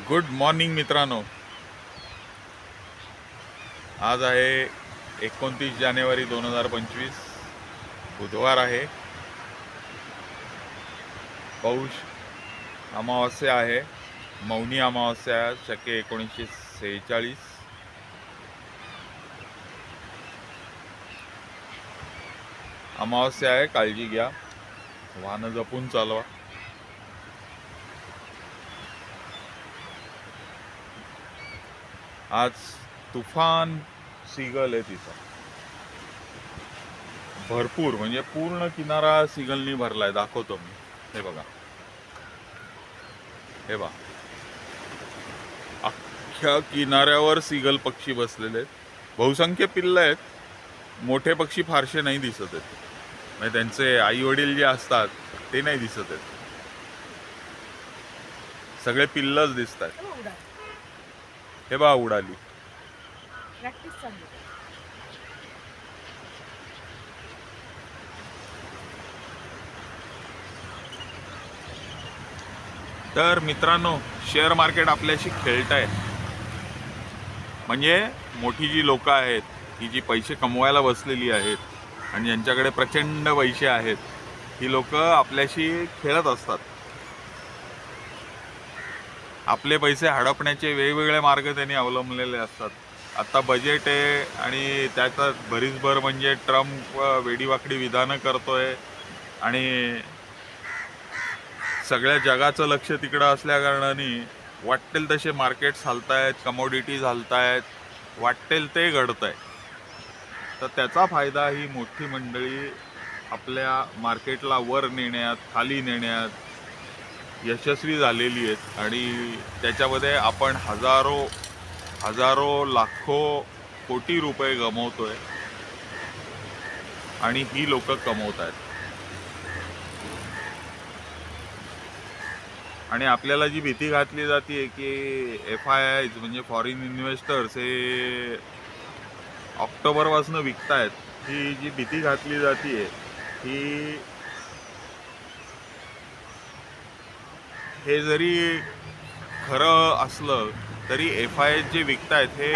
Good morning मित्रांनो. आज आहे एकोणतीस जानेवारी दोन हजार पंचवीस. बुधवार आहे. पौष अमावस्या आहे. मौनी अमावस्या शके एकोणीसशे सेहेचाळीस. अमावस्या आहे काळजी घ्या. वाहनं जपून चालवा. आज तुफान सिगल आहे तिथं. भरपूर म्हणजे पूर्ण किनारा सिगलनी भरलाय दाखवतो मी. हे बघा. हे बघा. अख्ख्या किनाऱ्यावर सिगल पक्षी बसलेले आहेत. बहुसंख्य पिल्ल आहेत. मोठे पक्षी फारसे नाही दिसत आहेत. म्हणजे त्यांचे आई वडील जे असतात ते नाही दिसत आहेत. सगळे पिल्लच दिसत आहेत हो, हे बघा उडाली. तर मित्रांनो शेअर मार्केट आपल्याशी खेळत आहे म्हणजे मोठी जी लोक आहेत की जी पैसे कमवायला बसलेली आहेत आणि ज्यांच्याकडे प्रचंड पैसे आहेत ही लोक आपल्याशी खेळत असतात. आपले पैसे हडपण्याचे वेगवेगळे मार्ग त्यांनी अवलंबलेले असतात. आता बजेट आहे आणि त्याचा भरीसभर म्हणजे ट्रम्प वेडीवाकडी विधानं करतोय आणि सगळ्या जगाचं लक्ष तिकडं असल्याकारणाने वाटेल तसे मार्केट्स हलतायत कमोडिटीज हलतायत वाटेल ते घडत आहे तर त्याचा फायदा ही मोठी मंडळी आपल्या मार्केटला वर नेण्यात खाली नेण्यात यशस्वी झालेली आहेत. आणि त्याच्यामध्ये आपण हजारो हजारो लाखो कोटी रुपये गमवतोय. आणि ही लोक कमवत आहेत. आणि आपल्याला जी भीती घातली जाते की एफ आय आय म्हणजे फॉरेन इन्व्हेस्टर्स हे ऑक्टोबरपासून विकतायत ही जी भीती घातली जाते ही हे जरी खरं असलं तरी एफ आय जे विकतायत हे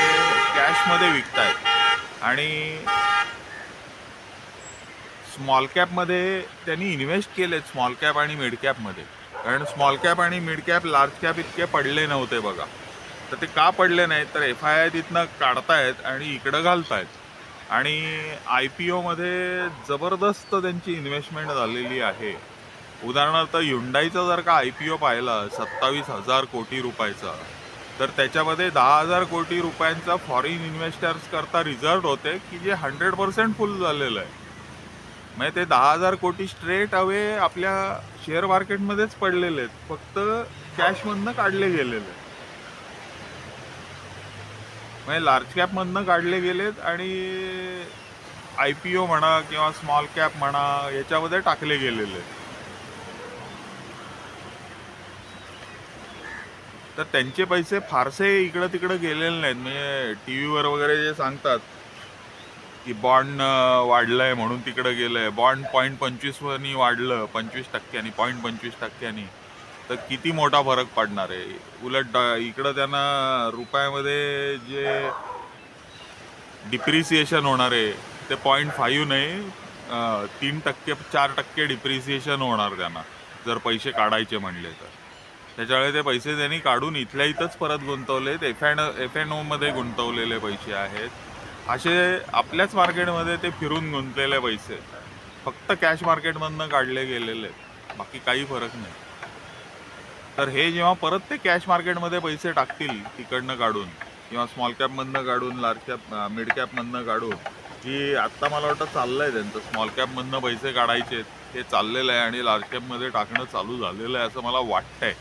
कॅशमध्ये विकतायत. आणि स्मॉल कॅपमध्ये त्यांनी इन्व्हेस्ट केलेत स्मॉल कॅप आणि मिड कॅपमध्ये. कारण स्मॉल कॅप आणि मिड कॅप लार्ज कॅप इतके पडले नव्हते बघा. तर ते का पडले नाहीत? तर एफ आय आय तिथनं काढतायत आणि इकडं घालतायत. आणि आय पी ओमध्ये जबरदस्त त्यांची इन्व्हेस्टमेंट झालेली आहे. उदाहरणार्थ युंडाईचा जर का आय पी ओ पाहिला सत्तावीस हजार कोटी रुपयाचा तर त्याच्यामध्ये दहा हजार कोटी रुपयांचा फॉरेन इन्व्हेस्टर्स करता रिझल्ट होते की जे हंड्रेड पर्सेंट फुल झालेलं आहे. म्हणजे ते दहा हजार कोटी स्ट्रेट अवे आपल्या शेअर मार्केटमध्येच पडलेले आहेत. फक्त कॅशमधनं काढले गेलेले म्हणजे लार्ज कॅपमधनं काढले गेलेत आणि आय पी ओ म्हणा किंवा स्मॉल कॅप म्हणा याच्यामध्ये टाकले गेलेले आहेत. तर त्यांचे पैसे फारसे इकडं तिकडं गेलेले नाहीत. म्हणजे टी व्हीवर वगैरे जे सांगतात की बॉन्ड वाढलंय म्हणून तिकडं गेलंय. बॉन्ड पॉईंट पंचवीसनी वाढलं पंचवीस टक्क्यांनी पॉईंट पंचवीस टक्क्यांनी. तर किती मोठा फरक पडणार आहे? उलट इकडं त्यांना रुपयामध्ये जे डिप्रिसिएशन होणार आहे ते पॉईंट फाईव्ह नाही तीन टक्के चार टक्के डिप्रिसिएशन होणार त्यांना जर पैसे काढायचे म्हणले तर. त्याच्यामुळे ते पैसे त्यांनी काढून इथल्या इथंच परत गुंतवलेत. एफ एन एफ एन ओमध्ये गुंतवलेले पैसे आहेत. असे आपल्याच मार्केटमध्ये ते फिरून गुंतलेले पैसे फक्त कॅश मार्केटमधनं काढले गेलेले आहेत. बाकी काही फरक नाही. तर हे जेव्हा परत ते कॅश मार्केटमध्ये पैसे टाकतील तिकडनं काढून किंवा स्मॉल कॅपमधनं काढून लार्ज कॅप मिड कॅपमधनं काढून की आत्ता मला वाटतं चाललंय त्यांचं. स्मॉल कॅपमधनं पैसे काढायचे हे चाललेलं आहे आणि लार्ज कॅपमध्ये टाकणं चालू झालेलं आहे असं मला वाटतंय.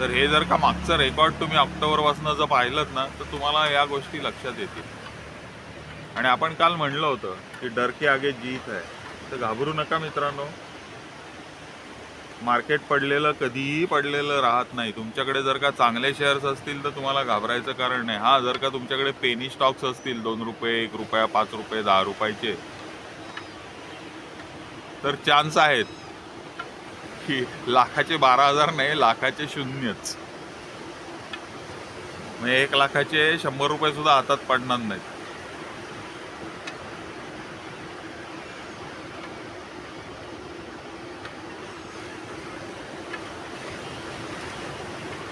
तर हे जर का मागचं रेकॉर्ड तुम्ही ऑक्टोबरपासून जर पाहिलं ना तर तुम्हाला या गोष्टी लक्षात येतील. आणि आपण काल म्हणलं होतं की डरके आगे जीत आहे. तर घाबरू नका मित्रांनो. मार्केट पडलेलं कधीही पडलेलं राहत नाही. तुमच्याकडे जर का चांगले शेअर्स असतील तर तुम्हाला घाबरायचं कारण नाही. हा जर का तुमच्याकडे पेनी स्टॉक्स असतील दोन रुपये एक रुपया पाच रुपये दहा रुपयाचे तर चान्स आहेत की लाखाचे बारा हजार नाही लाखाचे शून्यच. म्हणजे एक लाखाचे शंभर रुपये सुद्धा हातात पडणार नाहीत.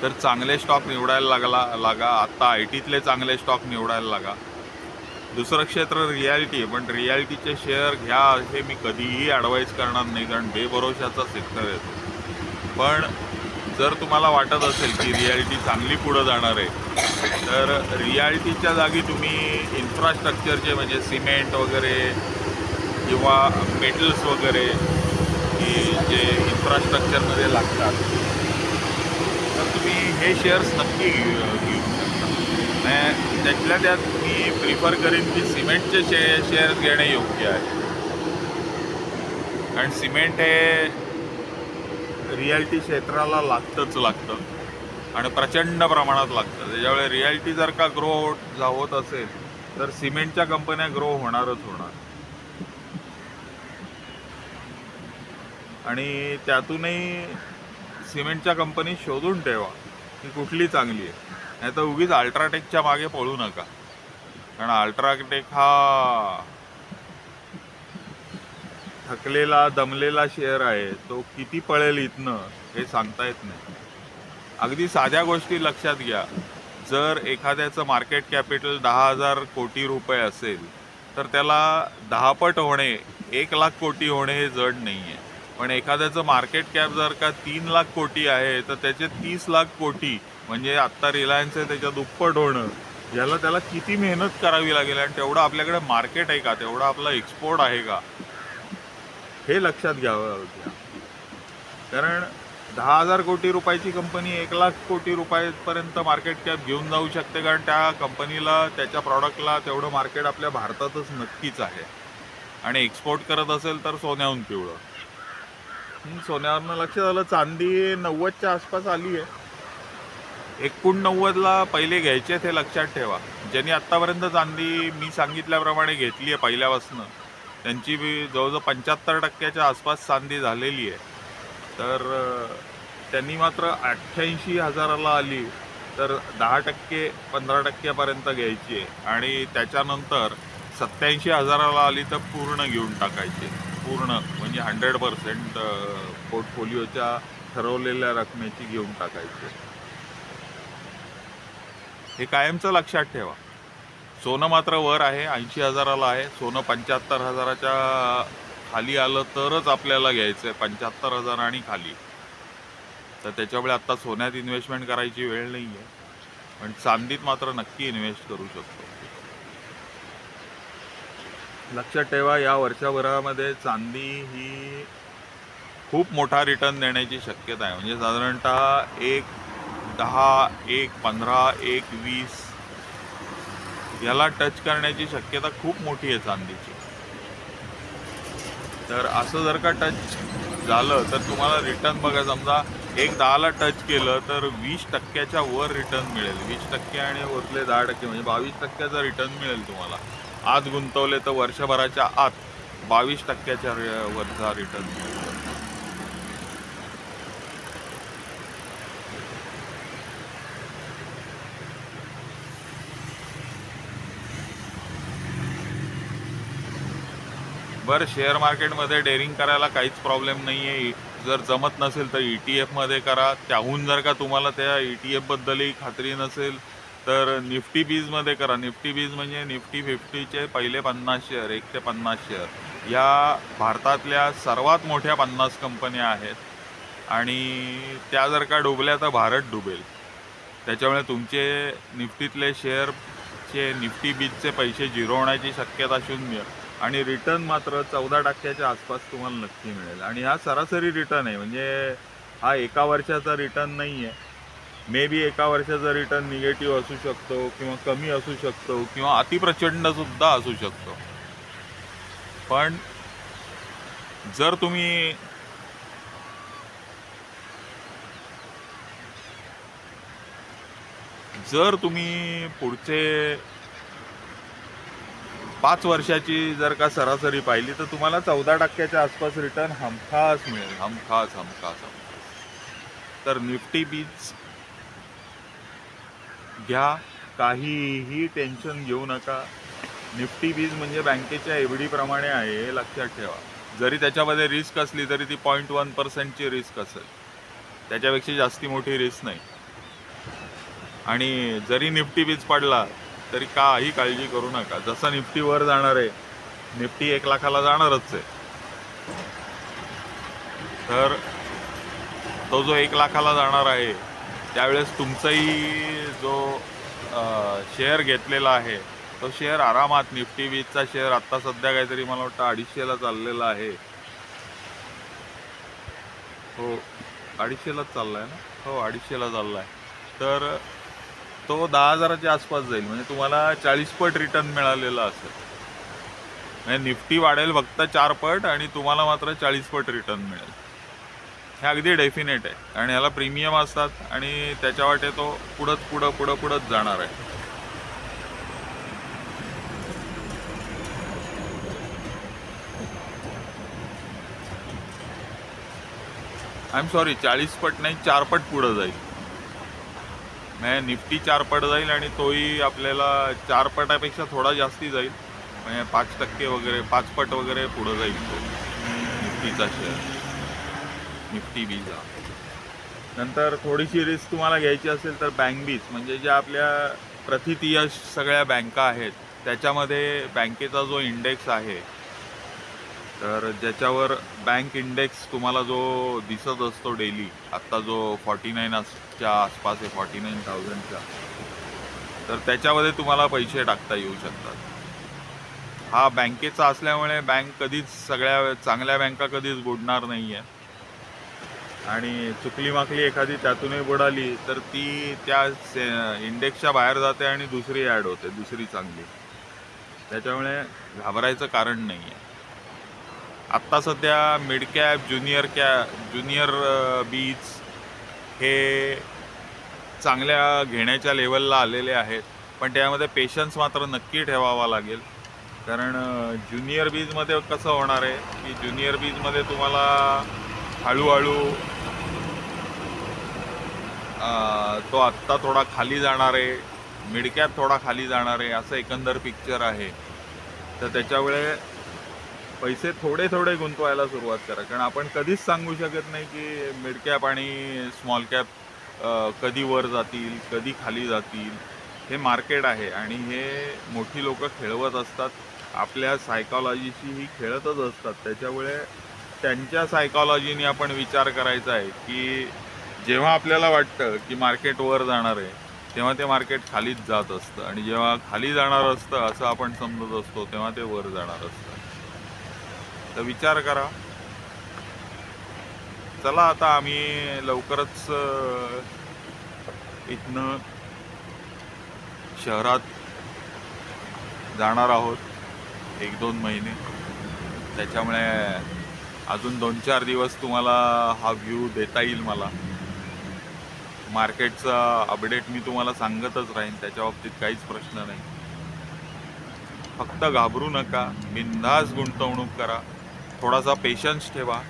तर चांगले स्टॉक निवडायला लागला लागा. आत्ता आय टीतले चांगले स्टॉक निवडायला लागा. दुसरं क्षेत्र रियालिटी पण रियालिटीचे शेअर घ्या हे मी कधीही ॲडवाईज करणार नाही कारण बेभरोशाचा सेक्टर आहे तो. पण जर तुम्हाला वाटत असेल की रियालिटी चांगली पुढं जाणार आहे तर रियालिटीच्या जागी तुम्ही इन्फ्रास्ट्रक्चरचे म्हणजे सिमेंट वगैरे किंवा मेटल्स वगैरे की जे इन्फ्रास्ट्रक्चरमध्ये लागतात तुम्ही हे शेअर्स नक्की घेऊ घेऊ शकता त्यातल्या त्यात मी प्रिफर करीन की सिमेंटचे शे शेअर्स घेणे योग्य आहे. कारण सिमेंट हे रियालिटी क्षेत्राला लागतंच लागतं. आणि प्रचंड प्रमाणात लागतं. त्याच्यामुळे रियालिटी जर का ग्रो होत होत असेल तर सिमेंटच्या कंपन्या ग्रो होणारच होणार. आणि त्यातूनही सिमेंटच्या कंपनी शोधून ठेवा. की कुठली चांगली आहे? नाही तर उगीच अल्ट्राटेकच्या मागे पळू नका. कारण अल्ट्राटेक हा थकलेला दमलेला शेअर आहे. तो किती पळेल इथनं हे सांगता येत नाही. अगदी साध्या गोष्टी लक्षात घ्या. जर एखाद्याचं मार्केट कॅपिटल दहा हजार कोटी रुपये असेल तर त्याला दहापट होणे एक लाख कोटी होणे हे जड नाही आहे पण एखाद्याचं मार्केट कॅप जर का तीन लाख कोटी आहे तर त्याचे तीस लाख कोटी म्हणजे आत्ता रिलायन्स आहे त्याच्या दुप्पट होणं याला त्याला किती मेहनत करावी लागेल? आणि तेवढं आपल्याकडे मार्केट आहे का? तेवढा आपला एक्सपोर्ट आहे का? हे लक्षात घ्यावं घ्या कारण दहा हजार कोटी रुपयाची कंपनी एक लाख कोटी रुपयापर्यंत मार्केट कॅप घेऊन जाऊ शकते कारण त्या कंपनीला त्याच्या प्रॉडक्टला तेवढं मार्केट आपल्या भारतातच नक्कीच आहे. आणि एक्सपोर्ट करत असेल तर सोन्याहून पिवळं. सोन्यावरनं लक्षात आलं चांदी नव्वदच्या आसपास आली आहे. एकोणनव्वदला पहिले घ्यायचे हे लक्षात ठेवा. ज्यांनी आत्तापर्यंत चांदी मी सांगितल्याप्रमाणे घेतली आहे पहिल्यापासून त्यांची बी जवळजवळ पंच्याहत्तर टक्क्याच्या आसपास चांदी झालेली आहे. तर त्यांनी मात्र अठ्ठ्याऐंशी हजाराला आली. तर दहा टक्के पंधरा टक्क्यापर्यंत घ्यायची आहे. आणि त्याच्यानंतर सत्याऐंशी हजाराला आली तर पूर्ण घेऊन टाकायची पूर्ण म्हणजे हंड्रेड पर्सेंट पोर्टफोलिओच्या ठरवलेल्या रकमेची घेऊन टाकायची. हे कायमचं लक्षात ठेवा. सोनं मात्र वर आहे ऐंशी हजाराला आहे. सोनं पंच्याहत्तर हजाराच्या खाली आलं तरच आपल्याला घ्यायचं आहे पंच्याहत्तर हजार आणि खाली. तर त्याच्यामुळे आत्ता सोन्यात इन्व्हेस्टमेंट करायची वेळ नाही आहे पण चांदीत मात्र नक्की इन्व्हेस्ट करू शकतो. लक्षात ठेवा या वर्षभरामध्ये चांदी ही खूप मोठा रिटर्न देण्याची शक्यता आहे. म्हणजे साधारणतः एक दहा एक पंधरा एक वीस याला टच करण्याची शक्यता खूप मोठी आहे चांदीची. तर असं जर का टच झालं तर तुम्हाला रिटर्न बघा समजा एक दहाला टच केलं तर वीस टक्क्याच्या वर रिटर्न मिळेल. वीस टक्के आणि वरले दहा टक्के म्हणजे बावीस टक्क्याचा रिटर्न मिळेल तुम्हाला. आज गुंतवले तर वर्षभराच्या आत बावीस टक्क्याच्या वरचा रिटर्न बरं शेअर मार्केटमध्ये डेअरिंग करायला काहीच प्रॉब्लेम नाही आहे जर जमत नसेल तर ई टी एफमध्ये करा. त्याहून जर का तुम्हाला त्या ई टी एफबद्दलही खात्री नसेल तर निफ्टी बीजमध्ये करा. निफ्टी बीज म्हणजे निफ्टी फिफ्टीचे पहिले पन्नास शेअर एक ते पन्नास शेअर या भारतातल्या सर्वात मोठ्या पन्नास कंपन्या आहेत. आणि त्या जर का डुबल्या तर भारत डुबेल. त्याच्यामुळे तुमचे निफ्टीतले शेअरचे निफ्टी बीजचे पैसे झिरो होण्याची शक्यता शून्य. आणि रिटर्न मात्र चौदा टक्क्याच्या आसपास तुम्हाला नक्की मिळेल. आणि हा सरासरी रिटर्न आहे. म्हणजे हा एका वर्षाचा रिटर्न नाही आहे मे बी एका वर्षाचा रिटर्न निगेटिव्ह असू शकतो किंवा कमी असू शकतो किंवा अतिप्रचंडसुद्धा असू शकतो. पण जर तुम्ही जर तुम्ही पुढचे पाच वर्षाची जर का सरासरी पाहिली तर तुम्हाला चौदा टक्क्याच्या आसपास रिटर्न हमखास मिळेल. हमखास हमखास हमखास. तर निफ्टी बीच घ्या. काहीही टेन्शन घेऊ नका. निफ्टी बीज म्हणजे बँकेच्या एफ प्रमाणे आहे हे लक्षात ठेवा. जरी त्याच्यामध्ये रिस्क असली तरी ती पॉईंट वन पर्सेंटची रिस्क असेल. त्याच्यापेक्षा जास्ती मोठी रिस्क नाही. आणि जरी निफ्टी बीज पडला तरी काही काळजी करू नका. जसं निफ्टी वर जाणार आहे निफ्टी एक लाखाला जाणारच आहे. तर तो जो एक लाखाला जाणार आहे त्यावेळेस तुमचाही जो शेअर घेतलेला आहे तो शेअर आरामात निफ्टी वीजचा शेअर आत्ता सध्या काहीतरी मला वाटतं अडीचशेला चाललेला आहे. हो अडीचशेलाच चाललाय ना? हो अडीचशेला चाललाय. तर तो दहा हजाराच्या आसपास जाईल म्हणजे तुम्हाला चाळीस पट रिटर्न मिळालेला असेल. म्हणजे निफ्टी वाढेल फक्त चार पट आणि तुम्हाला मात्र चाळीस पट रिटर्न मिळेल. हे अगदी डेफिनेट आहे. आणि ह्याला प्रीमियम असतात आणि त्याच्या वाटे तो पुढंच पुढं पुढं पुढंच जाणार आहे. आय एम सॉरी चाळीस पट नाही चारपट पुढं जाईल. म्हणजे निफ्टी चारपट जाईल आणि तोही आपल्याला चारपटापेक्षा थोडा जास्ती जाईल. म्हणजे पाच टक्के वगैरे पाच पट वगैरे पुढं जाईल तो निफ्टीचा शेअर निफ्टी बीचा नंतर थोडीशी रिस्क तुम्हाला घ्यायची असेल तर बँक बीज म्हणजे ज्या आपल्या प्रथितीय सगळ्या बँका आहेत त्याच्यामध्ये बँकेचा जो इंडेक्स आहे तर ज्याच्यावर बँक इंडेक्स तुम्हाला जो दिसत असतो डेली आत्ता जो फॉर्टी नाईनच्या आसपास आहे फॉर्टी नाईन थाउजंडच्या तर त्याच्यामध्ये तुम्हाला पैसे टाकता येऊ शकतात. हा बँकेचा असल्यामुळे बँक कधीच सगळ्या चांगल्या बँका कधीच बुडणार नाही आहे आणि चुकली माकली एखादी त्यातूनही बुडाली तर ती त्या इंडेक्सच्या बाहेर जाते आणि दुसरी ॲड होते दुसरी चांगली. त्याच्यामुळे घाबरायचं कारण नाही आहे आत्ता सध्या मिड कॅप ज्युनियर कॅ ज्युनियर बीज हे चांगल्या घेण्याच्या लेवलला आलेले आहेत पण त्यामध्ये पेशन्स मात्र नक्की ठेवावा लागेल. कारण ज्युनियर बीजमध्ये कसं होणार आहे की ज्युनियर बीजमध्ये तुम्हाला हळूहळू तो आत्ता थोडा खाली जाणार आहे मिडकॅप थोडा खाली जाणार आहे असं एकंदर पिक्चर आहे. तर त्याच्यामुळे पैसे थोडे थोडे गुंतवायला सुरुवात करा. कारण आपण कधीच सांगू शकत नाही की मिडकॅप आणि स्मॉल कॅप कधी वर जातील कधी खाली जातील. हे मार्केट आहे आणि हे मोठी लोक खेळवत असतात. आपल्या सायकॉलॉजीशी ही खेळतच असतात. त्याच्यामुळे त्यांच्या सायकॉलॉजीने आपण विचार करायचा आहे की जेव्हा आपल्याला वाटतं की मार्केट वर जाणार आहे तेव्हा ते मार्केट खालीच जात असतं. आणि जेव्हा खाली जाणार असतं असं आपण समजत असतो तेव्हा ते वर जाणार असतं. तर विचार करा. चला आता आम्ही लवकरच इथनं शहरात जाणार आहोत. एक दोन महिने. त्याच्यामुळे अजून दोन चार दिवस तुम्हाला हा व्ह्यू देता येईल मला. मार्केटचा अपडेट मी तुम्हाला सांगतच राहीन त्याच्या बाबतीत काहीच प्रश्न नाही. फक्त घाबरू नका बिनधास गुंतवणूक करा थोडासा पेशन्स ठेवा.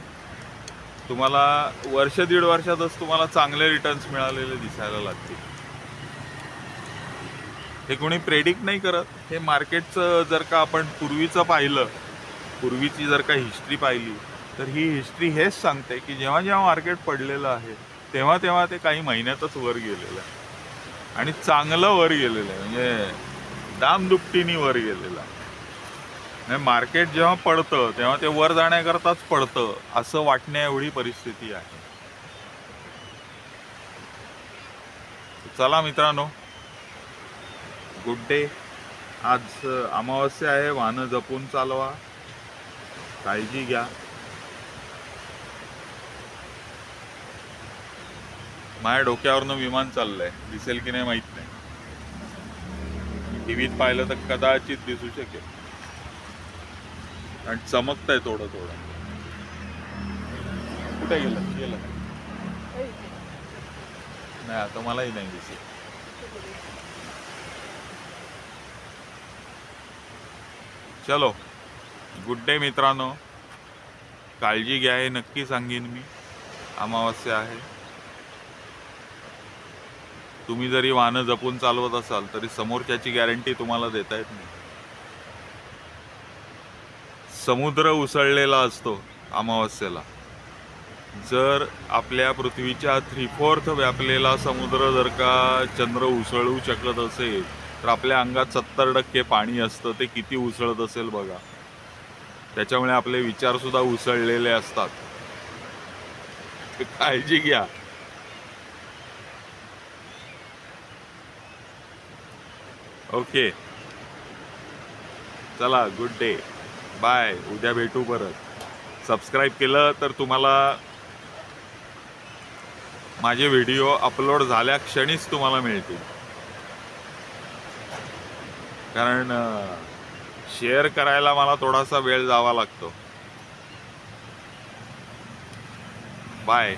तुम्हाला वर्ष दीड वर्षातच तुम्हाला चांगले रिटर्न्स मिळालेले दिसायला लागतील. हे कोणी प्रेडिक्ट नाही करत. हे मार्केटचं जर का आपण पूर्वीचं पाहिलं पूर्वीची जर का हिस्ट्री पाहिली तर ही हिस्ट्री हेच सांगते की जेव्हा जेव्हा मार्केट पडलेलं आहे तेव्हा तेव्हा ते काही महिन्यातच वर गेलेलं आहे. आणि चांगलं वर गेलेलं आहे. म्हणजे दामदुपटीनी वर गेलेलं आहे. म्हणजे मार्केट जेव्हा पडतं तेव्हा ते वर जाण्याकरताच पडतं असं वाटण्या एवढी परिस्थिती आहे. चला मित्रांनो गुड डे आज अमावस्या आहे वाहनं जपून चालवा. काळजी घ्या. माझ्या डोक्यावरनं विमान चाललंय. दिसेल की नाही माहीत नाही. टीव्हीत पाहिलं तर कदाचित दिसू शकेल. आणि चमकतंय थोडं थोडं. कुठे गेलं? गेलं. नाही आता मलाही नाही दिसेल. चलो. गुड डे मित्रांनो. काळजी घ्या हे नक्की सांगेन मी. अमावस्या आहे. तुम्ही जरी वाहनं जपून चालवत असाल तरी समोरच्याची गॅरंटी तुम्हाला देता येत नाही. समुद्र उसळलेला असतो अमावस्येला. जर आपल्या पृथ्वीच्या थ्री फोर्थ व्यापलेला समुद्र जर का चंद्र उसळू शकत असेल तर आपल्या अंगात सत्तर टक्के पाणी असतं ते किती उसळत असेल बघा. त्याच्यामुळे आपले विचारसुद्धा उसळलेले असतात. काळजी घ्या. ओके. चला गुड डे बाय उद्या भेटू परत. सबस्क्राईब केलं तर तुम्हाला माझे व्हिडिओ अपलोड झाल्या क्षणीच तुम्हाला मिळतील. कारण शेअर करायला मला थोडासा वेळ जावा लागतो. बाय